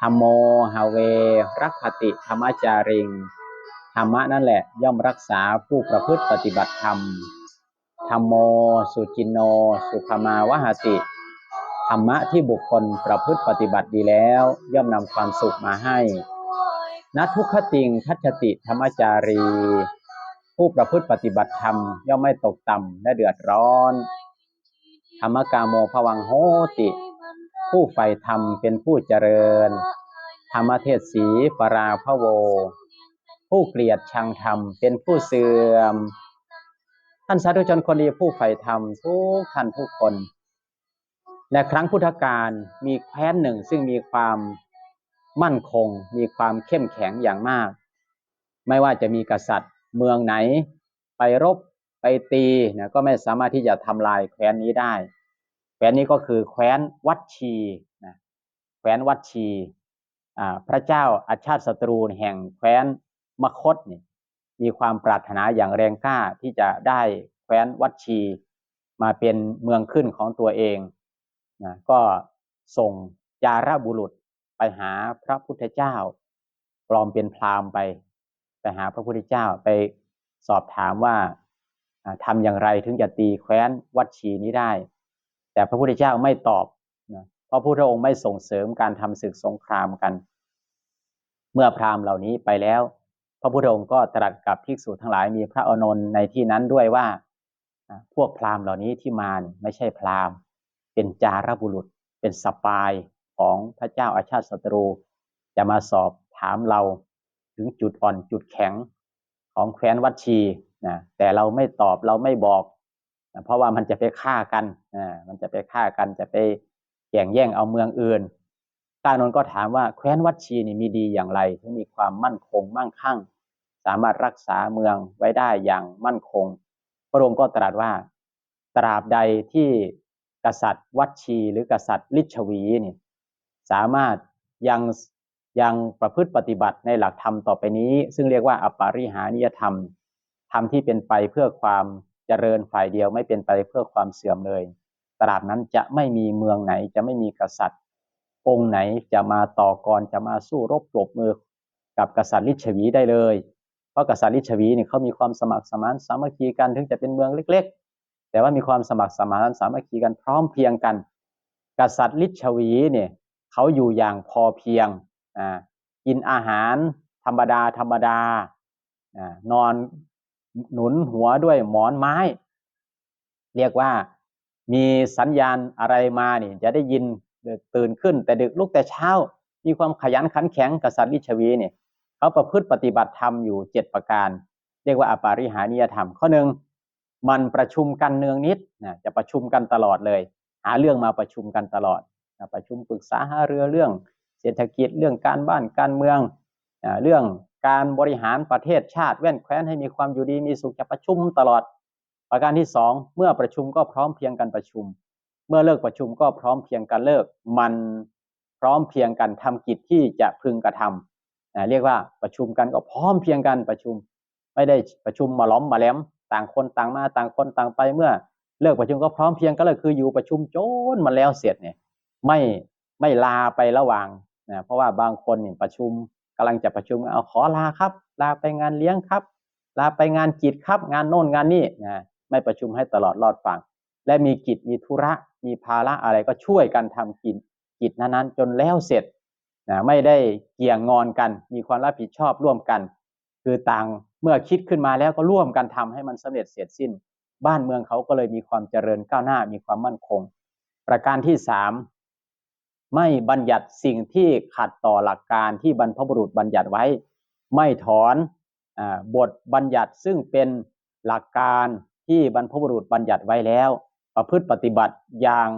ธรรมโมหาเว รักขติธรรมจาริง ธรรมะนั่นแหละย่อมรักษาผู้ประพฤติปฏิบัติธรรม ธรรมโม สุจินโน สุขมาวหติ ธรรมะที่บุคคลประพฤติปฏิบัติดีแล้ว ย่อมนำความสุขมาให้นัทุกขติงคัจติธรรมจารี ผู้ประพฤติปฏิบัติธรรม ย่อมไม่ตกต่ำและเดือดร้อน ธรรมกาโมภวังโหติ ผู้ใฝ่ธรรมเป็นผู้เจริญ ธรรมเทศสีปราพโว ผู้เกลียดชังธรรมเป็นผู้เสื่อม ท่านสาธุชนคนดีผู้ใฝ่ธรรมทุกท่านทุกคนในครั้งพุทธกาลมีแคว้นหนึ่งซึ่งมีความมั่นคง มีความเข้มแข็งอย่างมาก ไม่ว่าจะมีกษัตริย์เมืองไหน ไปรบไปตีนะก็ไม่สามารถที่จะทำลายแคว้นนี้ได้ แคว้นนี้ก็คือแคว้นวัดชีนะแคว้นวัดชีพระเจ้าอาชาติศัตรูแห่งแคว้นมคตนี่มีความปรารถนาอย่างแรงกล้าที่จะได้แคว้นวัดชีมาเป็นเมืองขึ้นของตัวเองนะก็ส่งจาระบุรุษไปหาพระพุทธเจ้า ปลอมเป็นพราหมณ์ไป ไปหาพระพุทธเจ้าไปสอบถามว่าทำอย่างไรถึงจะตีแคว้นวัดชีนี้ได้ แต่พระพุทธเจ้าไม่ตอบนะเพราะพระพุทธองค์ไม่ส่งเสริมการทำศึกสงครามกัน เมื่อพราหมณ์เหล่านี้ไปแล้ว พระพุทธองค์ก็ตรัสกับภิกษุทั้งหลายมีพระอานนท์ในที่นั้นด้วยว่าพวกพราหมณ์เหล่านี้ที่มาไม่ใช่พราหมณ์ เป็นจารบุรุษ เป็นสปายของพระเจ้าอาชาติศัตรู จะมาสอบถามเราถึงจุดอ่อนจุดแข็งของแคว้นวัดชีนะแต่เราไม่ตอบเราไม่บอก เพราะว่ามันจะไปฆ่ากันนะมันจะไปฆ่ากันจะไปแย่งแย่งเอาเมืองอื่นกานนก็ถามว่าแคว้นวัดชีนี่มีดีอย่างไรถึงมีความมั่นคงมั่งคั่ง สามารถรักษาเมืองไว้ได้อย่างมั่นคง พระองค์ก็ตรัสว่าตราบใดที่กษัตริย์วัดชีหรือกษัตริย์ลิชวีนี่สามารถยังยังประพฤติปฏิบัติในหลักธรรมต่อไปนี้ ซึ่งเรียกว่าอปาริหานิยธรรมธรรมที่เป็นไปเพื่อความ เจริญฝ่ายเดียวไม่เป็นไปเพื่อความเสื่อมเลย ตราบนั้นจะไม่มีเมืองไหนจะไม่มีกษัตริย์ องค์ไหนจะมาต่อกรจะมาสู้รบปลบมือกับกษัตริย์ลิชวีได้เลย เพราะกษัตริย์ลิชวีเนี่ยเขามีความสมัครสมานสามัคคีกันถึงจะเป็นเมืองเล็ก ๆ แต่ว่ามีความสมัครสมานสามัคคีกันพร้อมเพียงกัน กษัตริย์ลิชวีเนี่ยเขาอยู่อย่างพอเพียงอ่ากินอาหารธรรมดาธรรมดาอ่านอน หนุนหัวด้วยหมอนไม้ เรียกว่ามีสัญญาณอะไรมานี่จะได้ยินตื่นขึ้น แต่ดึกลุกแต่เช้า มีความขยันขันแข็งกษัตริย์ลิชวีเนี่ยเขาประพฤติปฏิบัติธรรมอยู่เจ็ดประการ เรียกว่าอปาริหานิยธรรม ข้อหนึ่งมันประชุมกันเนืองนิดนะจะประชุมกันตลอดเลย หาเรื่องมาประชุมกันตลอดประชุมปรึกษาหารือเรื่อง เศรษฐกิจเรื่องการบ้านการเมืองเรื่อง การบริหารประเทศชาติแว่นแคว้นให้มีความอยู่ดีมีสุขจะประชุมตลอด ประการที่สองเมื่อประชุมก็พร้อมเพียงกันประชุม เมื่อเลิกประชุมก็พร้อมเพียงกันเลิก มันพร้อมเพียงกันทำกิจที่จะพึงกระทำเรียกว่าประชุมกันก็พร้อมเพียงกันประชุม ไม่ได้ประชุมมาล้อมมาแหลมต่างคนต่างมาต่างคนต่างไปเมื่อเลิกประชุมก็พร้อมเพียงกันเลยคืออยู่ประชุมจนมาแล้วเสร็จเนี่ยไม่ไม่ลาไประหว่างนะเพราะว่าบางคนเนี่ยประชุม กำลังจะประชุมเอาขอลาครับ ลาไปงานเลี้ยงครับ ลาไปงานกิจครับ งานโน่นงานนี่นะไม่ประชุมให้ตลอดรอดฟังและมีกิจมีธุระมีภาระอะไรก็ช่วยกันทำกิจกิจนั้นๆจนแล้วเสร็จนะไม่ได้เกี่ยงงอนกัน มีความรับผิดชอบร่วมกัน คือต่างเมื่อคิดขึ้นมาแล้วก็ร่วมกันทำให้มันสำเร็จเสร็จสิ้น บ้านเมืองเขาก็เลยมีความเจริญก้าวหน้ามีความมั่นคง ประการที่สาม ไม่บัญญัติสิ่งที่ขัดต่อหลักการที่บรรพบุรุษบัญญัติไว้ ไม่ถอนอบทบัญญัติซึ่งเป็นหลักการที่บรรพบุรุษบัญญัติไว้แล้ว ประพฤติปฏิบัติอย่าง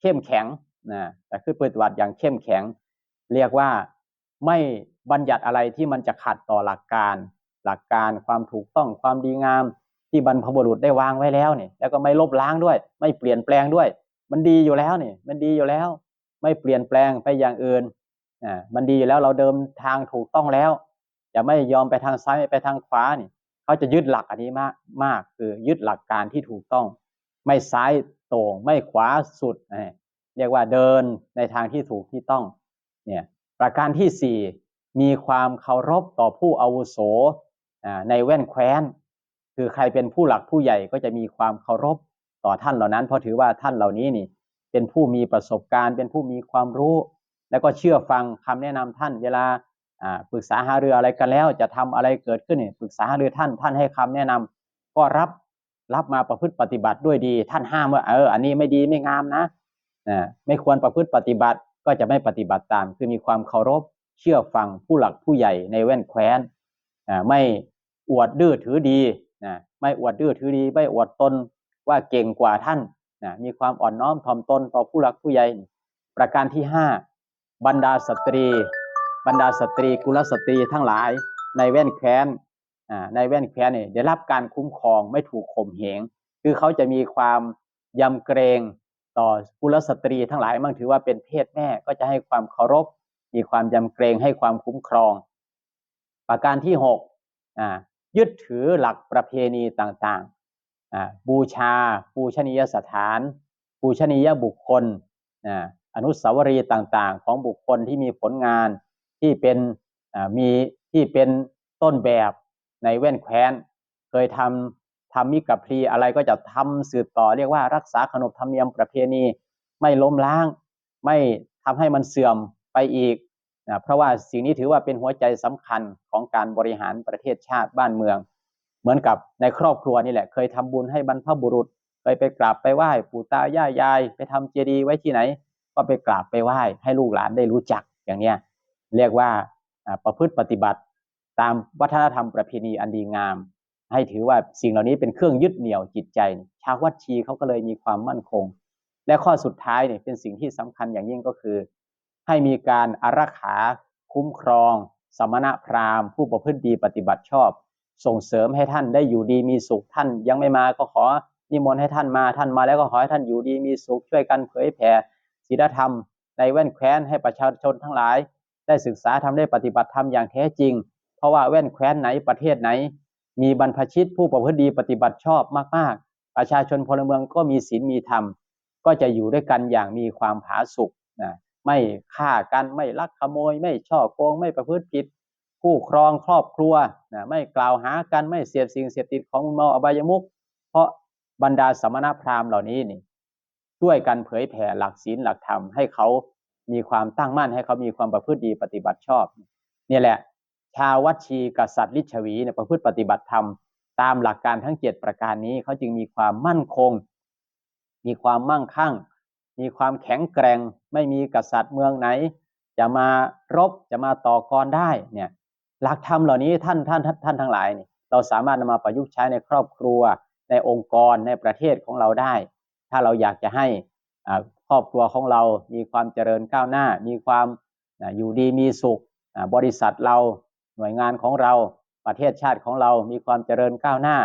เข้มแข็งนะแต่คือปฏิบัติอย่างเข้มแข็ง เรียกว่าไม่บัญญัติอะไรที่มันจะขัดต่อหลักการ หลักการความถูกต้องความดีงาม ที่บรรพบุรุษได้วางไว้แล้วเนี่ยแล้วก็ไม่ลบล้างด้วย ไม่เปลี่ยนแปลงด้วย มันดีอยู่แล้วเนี่ยมันดีอยู่แล้ว ไม่เปลี่ยนแปลงไปอย่างอื่นอ่ามันดีอยู่แล้วเราเดิมทางถูกต้องแล้วจะไม่ยอมไปทางซ้ายไปทางขวานี่เขาจะยึดหลักอันนี้มากมากคือยึดหลักการที่ถูกต้อง ไม่ซ้ายตรงไม่ขวาสุดเรียกว่าเดินในทางที่ถูกที่ต้องเนี่ยประการที่สี่มีความเคารพต่อผู้อาวุโสในแว่นแคว้น คือใครเป็นผู้หลักผู้ใหญ่ก็จะมีความเคารพต่อท่านเหล่านั้น เพราะถือว่าท่านเหล่านี้นี่ เป็นผู้มีประสบการณ์ เป็นผู้มีความรู้ แล้วก็เชื่อฟังคำแนะนำท่าน เวลาปรึกษาหารืออะไรกันแล้ว จะทำอะไรเกิดขึ้นเนี่ยปรึกษาหารือท่านท่านให้คำแนะนำก็รับรับมาประพฤติปฏิบัติด้วยดี ท่านห้ามว่าเอออันนี้ไม่ดีไม่งามนะไม่ควรประพฤติปฏิบัติก็จะไม่ปฏิบัติตาม คือมีความเคารพเชื่อฟังผู้หลักผู้ใหญ่ในแว่นแคว้นไม่อวดดื้อถือดีนะไม่อวดดื้อถือดี ไม่อวดตนว่าเก่งกว่าท่าน นะมีความอ่อนน้อมถ่อมตนต่อผู้หลักผู้ใหญ่ ประการที่ห้าบรรดาสตรี บรรดาสตรีกุลสตรีทั้งหลายในแว่นแคว้นในแว่นแคว้นเนี่ยได้รับการคุ้มครองไม่ถูกข่มเหง คือเขาจะมีความยำเกรงต่อกุลสตรีทั้งหลายมั่งถือว่าเป็นเพศแม่ก็จะให้ความเคารพ มีความยำเกรงให้ความคุ้มครอง ประการที่หกยึดถือหลักประเพณีต่างๆ บูชา ปูชนียสถาน ปูชนียบุคคลอนุสาวรีย์ต่างๆ ของบุคคลที่มีผลงานที่เป็นมีที่เป็นต้นแบบในแว่นแคว้น เคยทำทำมิกับพรีอะไรก็จะทำสืบต่อเรียกว่ารักษาขนบธรรมเนียมประเพณีไม่ล้มล้าง ไม่ทำให้มันเสื่อมไปอีกนะเพราะว่าสิ่งนี้ถือว่าเป็นหัวใจสำคัญของการบริหารประเทศชาติบ้านเมือง เหมือนกับในครอบครัวนี่แหละ เคยทำบุญให้บรรพบุรุษเคยไปกราบไปไหว้ปู่ตาย่ายาย ไปทำเจดีย์ไว้ที่ไหน ก็ไปกราบไปไหว้ให้ลูกหลานได้รู้จักอย่างเนี้ยเรียกว่าประพฤติปฏิบัติตามวัฒนธรรมประเพณีอันดีงาม ให้ถือว่าสิ่งเหล่านี้เป็นเครื่องยึดเหนี่ยวจิตใจ ชาววัดชีเขาก็เลยมีความมั่นคง และข้อสุดท้ายเนี่ยเป็นสิ่งที่สำคัญอย่างยิ่งก็คือ ให้มีการอารักขาคุ้มครอง สมณะพราหมณ์ ผู้ประพฤติดีปฏิบัติชอบ ส่งเสริมให้ท่านได้อยู่ดีมีสุขท่านยังไม่มาก็ขอนิมนต์ให้ท่านมาท่านมาแล้วก็ขอให้ท่านอยู่ดีมีสุขช่วยกันเผยแผ่ศีลธรรม ในแว่นแคว้นให้ประชาชนทั้งหลาย ได้ศึกษาทำได้ปฏิบัติธรรมอย่างแท้จริง เพราะว่าแว่นแคว้นไหนประเทศไหน มีบรรพชิตผู้ประพฤติดีปฏิบัติชอบมากๆ ประชาชนพลเมืองก็มีศีลมีธรรม ก็จะอยู่ด้วยกันอย่างมีความผาสุกนะไม่ฆ่ากันไม่ลักขโมย ไม่ช่อโกงไม่ประพฤติผิด ผู้ครองครอบครัวนะไม่กล่าวหากันไม่เสียบสิ่งเสียบติดของเมาอบายมุก เพราะบรรดาสมณพราหมณ์เหล่านี้นี่ช่วยกันเผยแผ่หลักศีลหลักธรรมให้เขามีความตั้งมั่นให้เขามีความประพฤติดีปฏิบัติชอบนี่แหละ ชาววัชีกษัตริย์ลิชวีเนี่ยประพฤติปฏิบัติธรรมตามหลักการทั้งเจ็ดประการนี้เขาจึงมีความมั่นคง มีความมั่งคั่ง มีความแข็งแกร่ง ไม่มีกษัตริย์เมืองไหน จะมารบจะมาต่อกรได้เนี่ย หลักธรรมเหล่านี้ท่านท่านท่านทั้งหลายนี่เราสามารถนำมาประยุกต์ใช้ในครอบครัว ในองค์กรในประเทศของเราได้ ถ้าเราอยากจะให้ครอบครัวของเรามีความเจริญก้าวหน้า มีความอยู่ดีมีสุข บริษัทเราหน่วยงานของเราประเทศชาติของเรามีความเจริญก้าวหน้า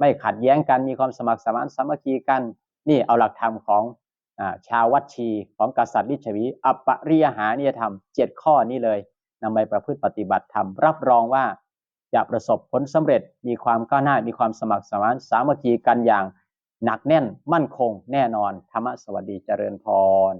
ไม่ขัดแย้งกันมีความสมัครสมานสามัคคีกัน นี่เอาหลักธรรมของชาววัดชีของกษัตริย์ลิชวีอปริยหานิยธรรมเจ็ดข้อนี้เลย นำไปประพฤติปฏิบัติธรรมรับรองว่าจะประสบผลสำเร็จมีความก้าวหน้ามีความสมัครสมานสามัคคีกันอย่างหนักแน่นมั่นคงแน่นอนธรรมสวัสดีเจริญพร